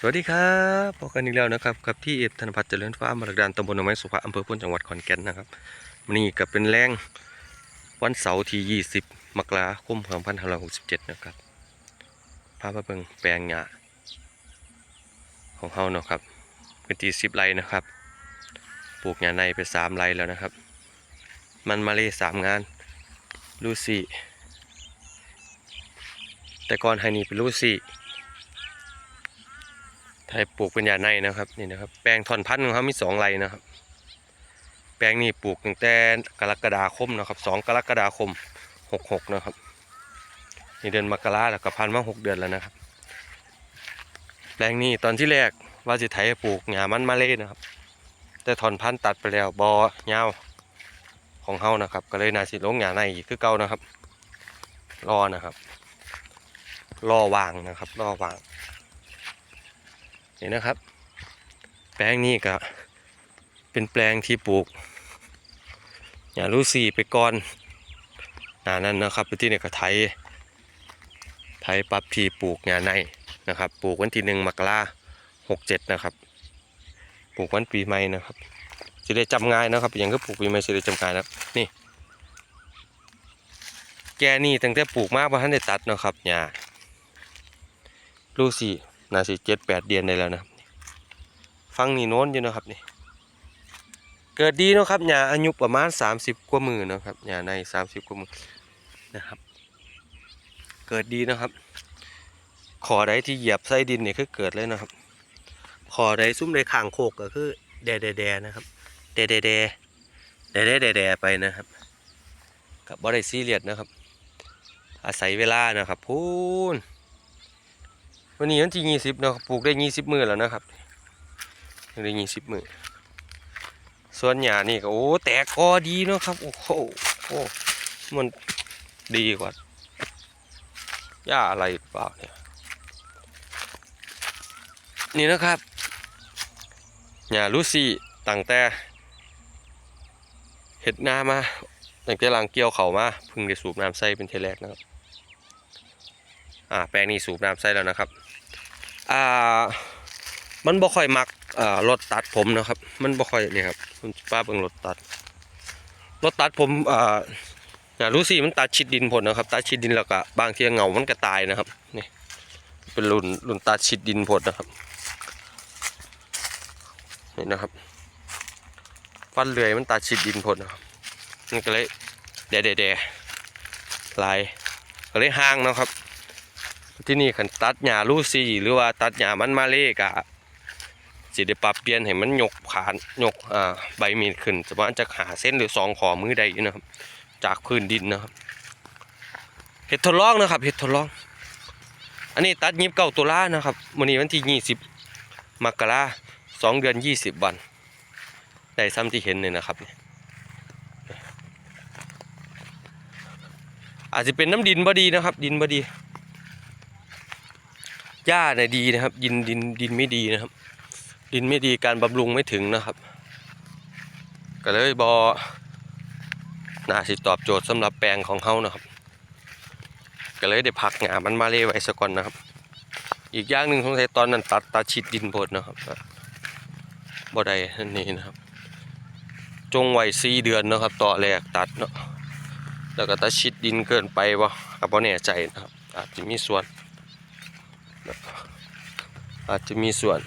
สวัสดีครับพบกันอีกแล้วนะครับกับที่เอฟธนพัฒน์เจริญฟ้ามรดานตำบลหนองไม้สุภาอำเภอพุนจังหวัดขอนแก่นนะครับวันนี้ก็เป็นแรงวันเสาร์ที่ 20 มกราคม2567 นะครับพามาเบิ่งแปลงหญ้าของเฮาเนาะครับเป็นที่10ไร่นะครับ ปลูกหญ้าในไป3ไร่แล้วนะครับ มันมาเลยสามงานลูซี่แต่ก่อนไฮนี่เป็นลูซี่ ไทยปลูกเป็นยาในนะครับนี่นะครับ แปลงถอนพันธุ์ของเขามีสองไรนะครับ แปลงนี้ปลูกตั้งแต่กรกฎาคมนะครับสองกรกฎาคมหกหกนะครับนี่เดือนมกราแล้วก็พันมาหกเดือนแล้วนะครับ แปลงนี้ตอนที่แรกว่าจะไถปลูกหญ้ามันมาเล่นะครับ แต่ถอนพันธุ์ตัดไปแล้วบอยาวของเฮานะครับ ก็เลยนาสิลงหญ้าในอีกคือเก่านะครับรอนะครับรอวางนะครับรอวาง นี่นะครับ แปลงนี้ก็เป็นแปลงที่ปลูกอย่ารู้สีไปก่อนหนานั้นนะครับไปที่เนี่ยก็ไถไถปรับที่ปลูกหญ้าในนะครับปลูกวันที่หนึ่งมกราหกเจ็ดนะครับ ปลูกวันปีใหม่นะครับสิได้จำง่ายนะครับอย่างก็ปลูกปีใหม่สิได้จำง่ายนะนี่ แกนี่ตั้งแต่ปลูกมากพอท่านได้ตัดนะครับหญ้ารู้สิ น่าสิเจ็ดแปดเดือนได้แล้วนะฟังนี่โน้นอยู่นะครับนี่เกิดดีนะครับหญ้าอายุประมาณ 30 กว่ามือนะครับหญ้าใน 30 กว่ามือนะครับ เกิดดีนะครับ ขอใดที่เหยียบไส้ดินเนี่ยคือเกิดเลยนะครับ ขอใดซุ่มใดข้างโคกก็คือแดแดแดนะครับแดแดแดแดแดแดแดไปนะครับ กับบริซีเรียสนะครับ อาศัยเวลานะครับพูน วันนี้วันที่ยี่สิบเนาะปลูกได้ยี่สิบมือแล้วนะครับได้ยี่สิบมือส่วนหญ้านี่ก็โอ้แตกกอดีเนาะครับโอ้โหโอ้มันดีกว่าหญ้าอะไรเปล่าเนี่ยนี่นะครับหญ้าลูซี่ตั้งแต่เห็ดนามาตั้งแต่ลังเกี่ยวเขามาพิ่งได้สูบน้ำใส่เป็นเทแรกนะครับอ่าแปลงนี้สูบน้ำใส่แล้วนะครับ อ่ามันบ่ค่อยมักอ่ารถตัดผมนะครับ มันบ่ค่อยนี่ครับคุณป้าเบิ่งรถตัดรถตัดผมอ่าอย่ารู้สิมันตัดชิดดินผลนะครับตัดชิดดินแล้วก็บางทีเหงามันก็ตายนะครับนี่เป็นรุ่นรุ่นตัดชิดดินผลนะครับนี่นะครับฟันเลื่อยมันตัดชิดดินผลนะครับมันก็เลยแดดแดลายก็เลยห่างนะครับ ที่นี่ขันตัดหญ้าลูซี่หรือว่าตัดหญ้ามันมาเลกะสิได้ปรับเปลี่ยนให้มันยกขานยกอ่าใบมีดขึ้นสมมติจะหาเส้นหรือสองขอมือใดอยู่นะครับ จากพื้นดินนะครับเห็ดทดลองนะครับเห็ดทดลอง อันนี้ตัดยิบเก้าตุลานะครับวันนี้วันที่ยี่สิบมกราสองเดือนยี่สิบวันได้ซ้ำที่เห็นเลยนะครับเนี่ยอาจจะเป็นน้ำดินบดีนะครับ ดินบดี หญ้าเนี่ยดีนะครับ ดินดินดินไม่ดีนะครับ ดินไม่ดีการบำรุงไม่ถึงนะครับ ก็เลยบอน่าสิตอบโจทย์สำหรับแปลงของเขานะครับ ก็เลยได้พักงามันมาเล่ไว้สก่อนนะครับ อีกอย่างหนึ่งของไทยตอนนั้นตัดตัดชิดดินโพดนะครับบ่ได้นั่นนี่นะครับ จงไว้สี่เดือนนะครับ ต่อแรกตัดเนาะแล้วก็ตัดชิดดินเกินไปวะก็บ่แน่ใจนะครับ อาจจะมีส่วน อาจจะมีส่วน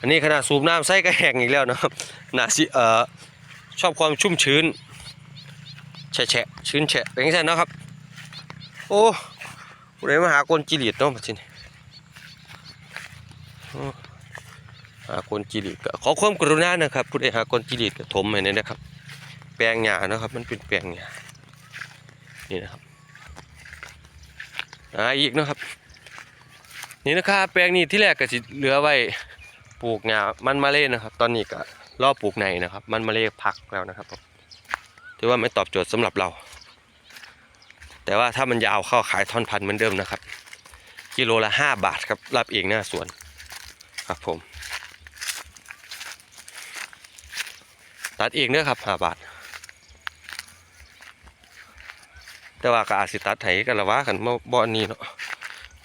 อันนี้ขนาดสูบน้ำใส่ก็แหงอีกแล้วนะครับหนาสิเอ่อชอบความชุ่มชื้นแฉะแฉะชื้นแฉะเป็นยังไงนะครับ โอ้ผู้ใดมาหากลจิริตเนาะมาทีนี้โอ้หากลจิริตขอความกรุณานะครับผู้ใดหากลจิริตก็ถมให้หน่อยนะครับ แปลงหญ้านะครับ มันเป็นแปลงหญ้านี่นะครับอ่าอีกนะครับ นี่นะครับ แปลงนี้ที่แรกก็สิเหลือไว้ปลูกหญ้ามันมาเล่นนะครับ ตอนนี้ก็รอปลูกในนะครับ มันมาเล่พักแล้วนะครับผมถือว่าไม่ตอบโจทย์สำหรับเรา แต่ว่าถ้ามันยาวเข้าขายท่อนพันเหมือนเดิมนะครับ กิโลละห้าบาทครับรับเองหน้าสวนครับผม ตัดเองเด้อครับห้าบาท แต่ว่าก็อาจสิตัดไถกันละว่ากันบ่อบ่อนนี้เนาะ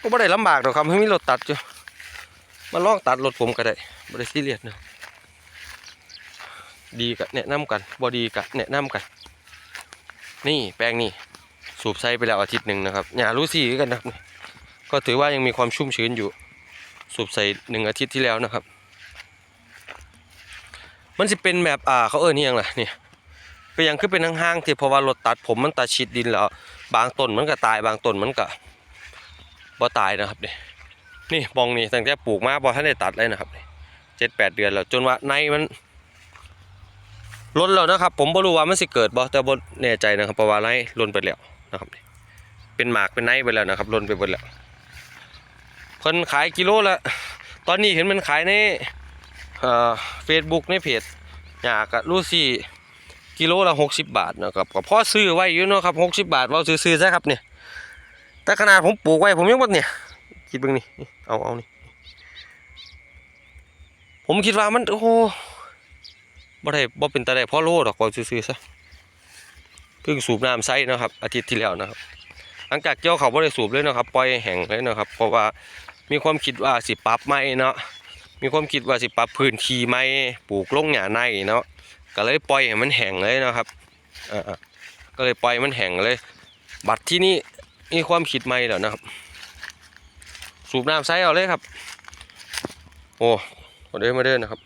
ก็ไม่ได้ลำบากหรอกครับไม่มีรถตัดอยู่มาลองตัดรถผมก็ได้บ่ได้ซีเรียสนะดีก็แนะนำกันบ่ดีก็แนะนำกัน นี่แปลงนี่สูบใช้ไปแล้วอาทิตย์หนึ่งนะครับอย่ารู้สิกันนะครับก็ถือว่ายังมีความชุ่มชื้นอยู่ สูบใส่หนึ่งอาทิตย์ที่แล้วนะครับ มันจะเป็นแบบอ่าเขาเอิ้นนี่ยังล่ะเนี่ยเป็ยังคือเป็นห้างๆที่เพราะว่ารถตัดผมมันตัดชิดดินแล้ว บางต้นมันก็ตายบางต้นมันก็ บ่ตายนะครับนี่นี่มองนี่ตั้งแต่ปลูกมาบ่ทันได้ตัดเลยนะครับเจ็ดแปดเดือนแล้วจนว่าในมันล้นแล้วนะครับ ผมบ่รู้ว่ามันสิเกิดบ่แต่บ่แน่ใจนะครับเพราะว่าในล้นไปแล้วนะครับนี่เป็นหมากเป็นในไปแล้วนะครับล้นไปหมดแล้วเพิ่นขายกิโลละตอนนี้เห็นมันขายในเอ่อ Facebook ในเพจอยากลูซี่กิโลละ60บาทนะครับก็พอซื้อไว้อยู่เนาะครับ60บาทเว้าซื้อๆซะครับเนี่ย แต่ขนาดผมปลูกไว้ผมยังบ่เนี่ยคิดเบิ่งนี่เอาเอานี่ผมคิดว่ามันโอ้โหบ่ได้บ่เป็นตาได้พอโลดอกเว้าซื่อๆซะเพิ่งสูบน้ำใสนะครับ อาทิตย์ที่แล้วนะครับ หลังจากเกี่ยวเขาบ่ได้สูบเลยนะครับปล่อยแห้งเลยนะครับ เพราะว่ามีความคิดว่าสิปรับใหม่เนาะมีความคิดว่าสิปรับพื้นที่ใหม่ปลูกลงหญ้าในเนาะก็เลยปล่อยให้มันแห้งเลยนะครับอ่าก็เลยปล่อยมันแห้งเลย บัดที่นี่ มีความคิดใหม่แล้วนะครับ สูบน้ำใส่เอาเลยครับ โอ้มาเดินมาเดินนะครับ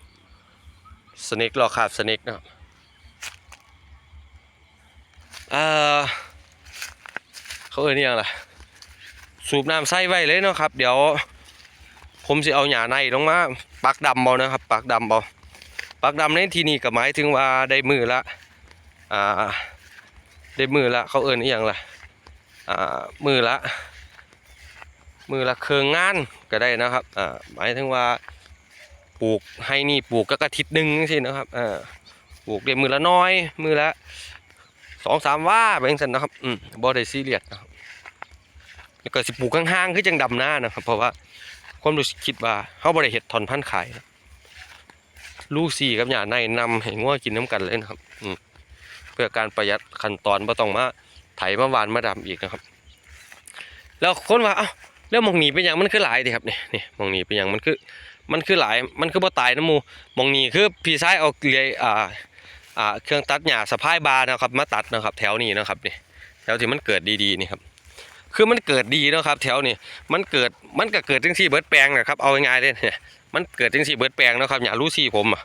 สเน็กรอกขาบสเน็กนะครับเอ่อเขาเอ่ยนี่ยังล่ะสูบน้ำใส่ไว้เลยเนาะครับ เดี๋ยว ผมสิเอาหญ้าในลงมาปักดำเบานะครับ ปักดำเบาปักดำในที่นี่ก็หมายถึงว่าได้มือละอ่าได้มือละเขาเอิ้นอีหยังล่ะ มือละ มือละเครื่องงานก็ได้นะครับหมายถึงว่าปลูกให้นี่ปลูกก็กระทิดหนึ่งสินะครับปลูกได้มือละน้อย มือละสองสามว่าไปจังซันนะครับอืมบ่ได้ซีเรียสนะครับแล้วก็สิปลูกข้างๆคือจังดำหน้านะครับ เพราะว่าความรู้สึกคิดว่าเฮาบ่ได้เฮ็ดถอนพันธุ์ขายนะลูกสี่กับหญ้าในนำให้งัวกินน้ำกันเลยนะครับ อืมเพื่อการประหยัดขั้นตอนบ่ต้องมา ไถมาหวานมาดำอีกนะครับ แล้วคนว่าเอ้าแล้วมองหนีเป็นอย่างมันคือหลายดิครับนี่นี่มองหนีเป็นอย่างมันคือมันคือหลายมันคือบ่ตายนะหมูมองหนีคือพี่ชายเอาเลื่อยอ่าอ่าเครื่องตัดหญ้าสะพายบาร์นะครับ มาตัดนะครับ แถวนี้นะครับนี่แถวที่มันเกิดดีๆนี่ครับคือมันเกิดดีนะครับ แถวนี้มันเกิดมันก็เกิดจังซี่เบิร์ดแปลงนะครับเอาง่ายๆเลยเนี่ยมันเกิดจังซี่เบิร์ดแปลงนะครับหญ้ารู้ซี่ผมอะ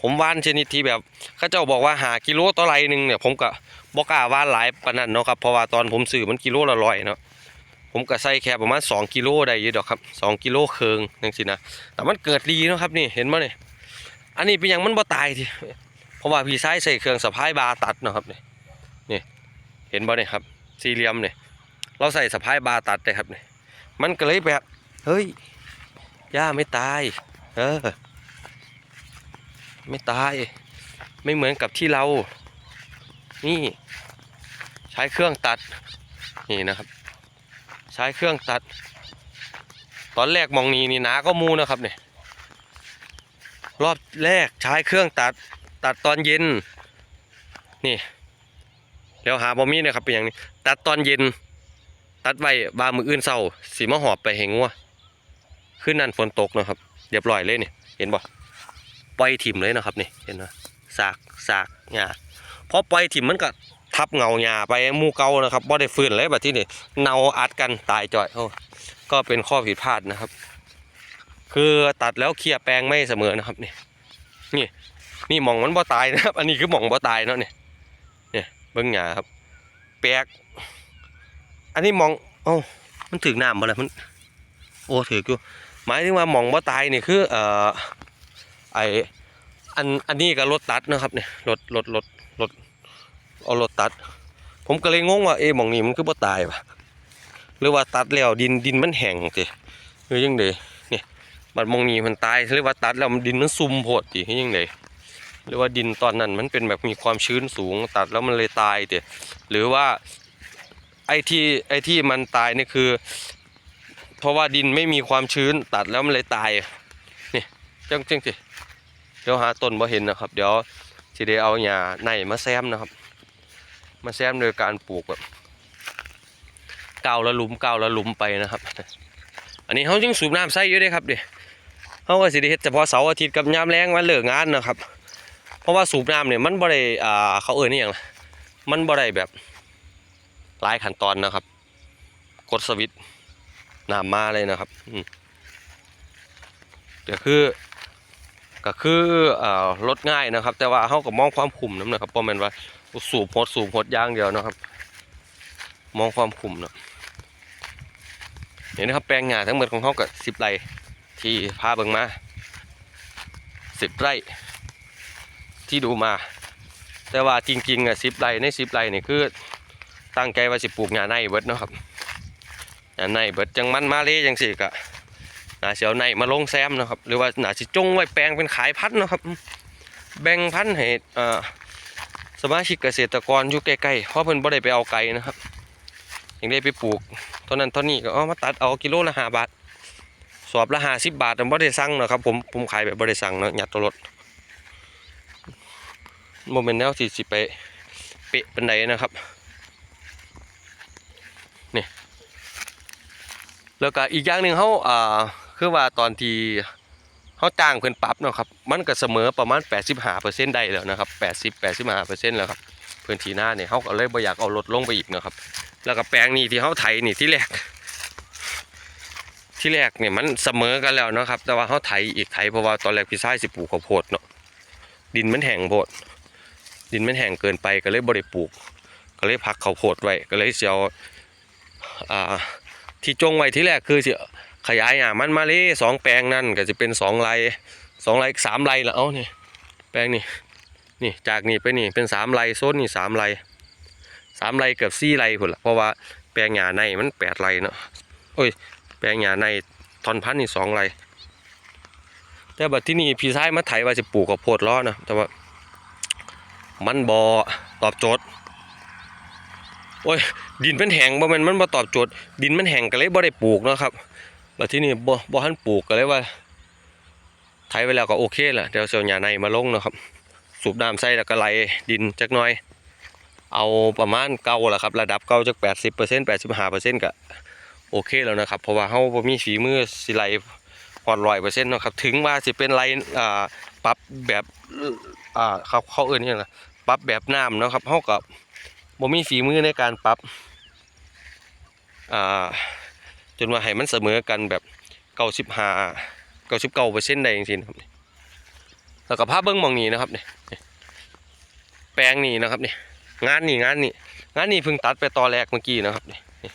ผมว่านชนิดที่แบบเขาเจ้าบอกว่าหากิโลต่อไรหนึ่งเนี่ยผมก็ บ่กล้าว่านหลายปานนั้นเนาะครับเพราะว่าตอนผมซื้อมันกิโลละร้อยเนาะผมก็ใส่แค่ประมาณ2กิโลได้อยู่ดอกครับ2กิโลเคิงจังซี่นะแต่มันเกิดดีเนาะครับนี่เห็นบ่นี่อันนี้เป็นหยังมันบ่ตายทีเพราะว่าพี่ชายใส่เครื่องสะพายบาตัดเนาะครับนี่นี่เห็นบ่นี่ยครับสี่เหลี่ยมเนี่ยเราใส่สะพายบาตัดเลยครับนี่มันก็เลยแบบเฮ้ยย่าไม่ตายเออไม่ตายไม่เหมือนกับที่เรา นี่ ใช้เครื่องตัดนี่นะครับ ใช้เครื่องตัด ตอนแรกมองนี้นี่หนาก็มูนะครับเนี่ยรอบแรกใช้เครื่องตัดตัดตอนเย็น นี่แล้วหาบอมี่นะครับเป็นอย่างนี้ ตัดตอนเย็น ตัดไว้บามืออื่นเศร้าสีมะหอบไปเหงัวขึ้นนั่นฝนตกนะครับเรียบร้อยเลยนี่เห็นบ่ปล่อยถิ่มเลยนะครับนี่เห็นไหมสากสากหญ้า พอปล่อยถิ่มมันก็ทับเงาหญ้าไปมูเก่านะครับบ่ได้ฟื้นเลยแบบที่นี่เนาอัดกันตายจ่อยโอ้ก็เป็นข้อผิดพลาดนะครับ คือตัดแล้วเคลียร์แปลงไม่เสมอนะครับนี่นี่นี่หมองมันบ่ตายนะครับ อันนี้คือหมองบ่ตายเนาะเนี่ยเนี่ยเบิ้งหยาครับ แปลกอันนี้มองเอ้ามันถึงน้ำบ่ล่ะมัน โอ้ถืออยู่หมายถึงว่าหมองบ่ตายนี่คือเอ่อไออันอันนี้ก็รถตัดนะครับเนี่ยรถรถรถ เอารถตัด ผมก็เลยงงว่าเอ๊ะมองนี้มันคือบ่ตายวะหรือว่าตัดแล้วดินดินมันแห้งสิหรือยังไงเนี่ยบัดมองนี้มันตายหรือว่าตัดแล้วมันดินมันซุ่มโพดสิหรือยังไงหรือว่าดินตอนนั้นมันเป็นแบบมีความชื้นสูงตัดแล้วมันเลยตายเดหรือว่าไอ้ที่ไอ้ที่มันตายนี่คือ เพราะว่าดินไม่มีความชื้นตัดแล้วมันเลยตายนี่จังจังสิเดี๋ยวหาต้นบ่เห็นนะครับ เดี๋ยวสิได้เอาหญ้าในมาแซมนะครับ มาแซมโดยการปลูกแบบกาวละลุมกาวละลุมไปนะครับ อันนี้เขาจึงสูบน้ำใส่อยู่เด้ครับเดิเขาก็สิเฮ็ดเฉพาะเสาร์อาทิตย์กับยามแรงวันเลิกงานนะครับ เพราะว่าสูบน้ำเนี่ยมันบ่ได้อ่าเขาเอ่ยนี่หยังละมันบ่ได้แบบหลายขั้นตอนนะครับ กดสวิตช์น้ำมาเลยนะครับอืมก็คือ ก็คืออ่าลดง่ายนะครับ แต่ว่าเขาก็มองความคุ้มนํนะครับเพราะม่นว่าสูบหดสูบหดย่างเดียวนะครับ มองความคุ้มเนาะเห็นนะครับแปลงหญ้าทั้งหมดของเขาก็สิบไร่ที่พาเบิ่งมาสิบไร่ที่ดูมา แต่ว่าจริงๆอะสิบไร่ในสิบไร่นี่คือตั้งใจว่าสิปลูกหญ้าในเบิดเนาะครับหญ้าในเบิดจังมันมาเลยจังสิกะ น่าสิเอาในมาลงแซมนะครับ หรือว่านาสิจงไว้แปลงเป็นขายพันธุ์นะครับ แบ่งพันธุ์ให้สมาชิกเกษตรกรอยู่ใกล้ๆเพราะเพิ่นบ่ได้ไปเอาไกลนะครับยังได้ไปปลูกเท่านั้นเท่านี้ก็เอามาตัดเอากิโลละห้าบาท สอบละห้าสิบบาทแต่บ่ได้สั่งนะครับ ผมผมขายแบบบ่ได้สั่งเนาะหยัดตัวรถโมเมนต์แนวที่สิบไปเป๊ะเป็นไดนะครับนี่แล้วก็อีกอย่างหนึ่งเขาอ่า คือว่าตอนที่เขาจ้างเพิ่นปรับเนาะครับมันก็เสมอประมาณ 85%ได้แล้วนะครับ 80 85%แล้วครับพื้นที่หน้าเนี่ยเขาก็เลยบ่อยากเอาลดลงไปอีกเนาะครับ แล้วก็แปลงนี้ที่เขาไถนี่ที่แรก ที่แรกเนี่ยมันเสมอกันแล้วนะครับ แต่ว่าเขาไถอีกไถเพราะว่าตอนแรกพี่ชายสิปลูกข้าวโพดเนาะดินมันแห้งโพด ดินมันแห้งเกินไปก็เลยบ่ได้ปลูก ก็เลยพักข้าวโพดไว้ก็เลยเสียวที่จงไว้ที่แรกคือเสิ ขยายอ่ามันมาเลยสองแปลงนั่นก็จะเป็นสองไร่สองไร่สามไร่ละเอานี่แปลงนี่นี่จากนี่ไปนี่เป็นสามไร่โซนนี่สามไร่สามไร่เกือบสี่ไร่พุ่นละเพราะว่าแปลงหญ้าในมันแปดไร่เนาะโอ้ยแปลงหญ้าในทอนพันนี่สองไร่แต่บัดที่นี่พี่ชายมาไถว่าจะปลูกข้าวโพดล้อนะแต่ว่ามันบอตอบโจทย์โอ้ยดินมันแห้งบ่ม่นมันบ่ตอบโจทย์ดินมันแห้งก็เลยบ่ได้ปลูกเนาะครับ บัดที่นี้บ่บ่ทันปลูกก็เลยว่าไถไว้แล้วก็โอเคล่ะเดี๋ยวเสียวหญ้าในมาลงนะครับ สูบน้ำใส่แล้วก็ไหลดินจักหน่อย เอาประมาณเก่าล่ะครับ ระดับเก่าจัก80% 85%ก็โอเคแล้วนะครับ เพราะว่าเฮาบ่มีฝีมือสิไหลฮอด100%เซ็นาะครับ ถึงว่าสิเป็นไหลอ่าปรับแบบอ่าเขาเขาเอิ้นอิหยังล่ะปรับแบบน้ำนะครับเฮาก็บ่มีฝีมือในการปรับอ่า จนว่าให้มันเสมอกันแบบเก้าสิบห้าเก้าสิบเก้าเปอร์เซ็นต์ได้จริงๆครับแล้วก็ภาพเบิ้งมองนี้นะครับนี่นี่แปลงนี่นะครับนี่งานนี่งานนี่งานนี่เพิ่งตัดไปตอแรกเมื่อกี้นะครับนี่นี่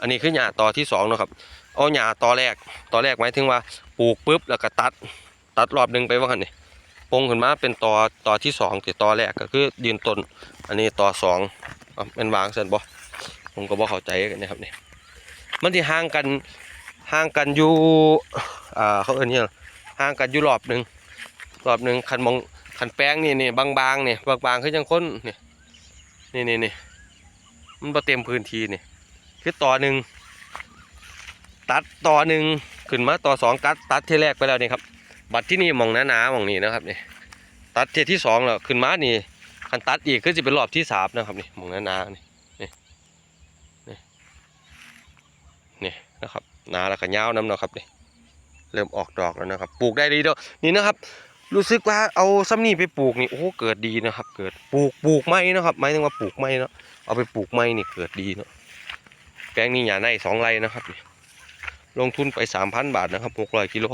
อันนี้คือหญ้าตอที่สองนะครับเอาหญ้าตอแรกตอแรกหมายถึงว่าปลูกปุ๊บแล้วก็ตัดตัดรอบหนึ่งไปว่ากันนี่ปงขึ้นมาเป็นตอตอที่สองที่ตอแรกก็คือยืนต้นอันนี้ตอสองอะเป็นวางเส้นบ่ผมก็บ่เข้าใจกันนะครับนี่ มันที่ห่างกันห่างกันอยู่อ่าเขาเอิ้นเนี่ยห่างกันอยู่รอบหนึ่งรอบหนึ่งคันมองคันแป้งนี่นี่บางๆนี่บางๆคือจังคนนี่นี่นี่นี่มันบ่เต็มพื้นที่นี่คือต่อหนึ่งตัดต่อหนึ่งขึ้นมาต่อสองตัดตัดที่แรกไปแล้วนี่ครับบัดที่นี่มองหนาๆมองนี้นะครับนี่ตัดเทียที่สองแล้วขึ้นมานี่คันตัดอีกคือจะเป็นรอบที่สามนะครับนี่มองหนาๆนี่ นะครับนาแล้วก็ยาวน้ำเนาะครับนี่เริ่มออกดอกแล้วนะครับ ปลูกได้ดีเด้อนี่นะครับ รู้สึกว่าเอาซ้ำนี่ไปปลูกนี่โอ้เกิดดีนะครับ เกิดปลูกปลูกไม้นะครับหมายถึงว่าปลูกไม้เนาะเอาไปปลูกไม้นี่เกิดดีเนาะแปลงนี้หญ้าในสองไร่นะครับนี่ลงทุนไปสามพันบาทนะครับหกร้อยกิโล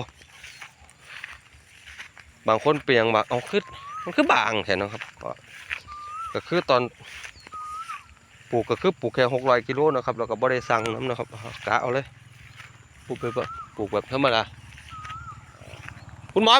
บางคนเปลียงบางเอาขึ้นมันคือบางแค่นะครับก็ก็คือตอน ปลูกก็คือปลูกแค่หกร้อยกิโลนะครับแล้วก็บ่ได้สั่งน้ำนะครับกะเอาเลยปลูกแบบปลูกแบบธรรมดาคุณหมอ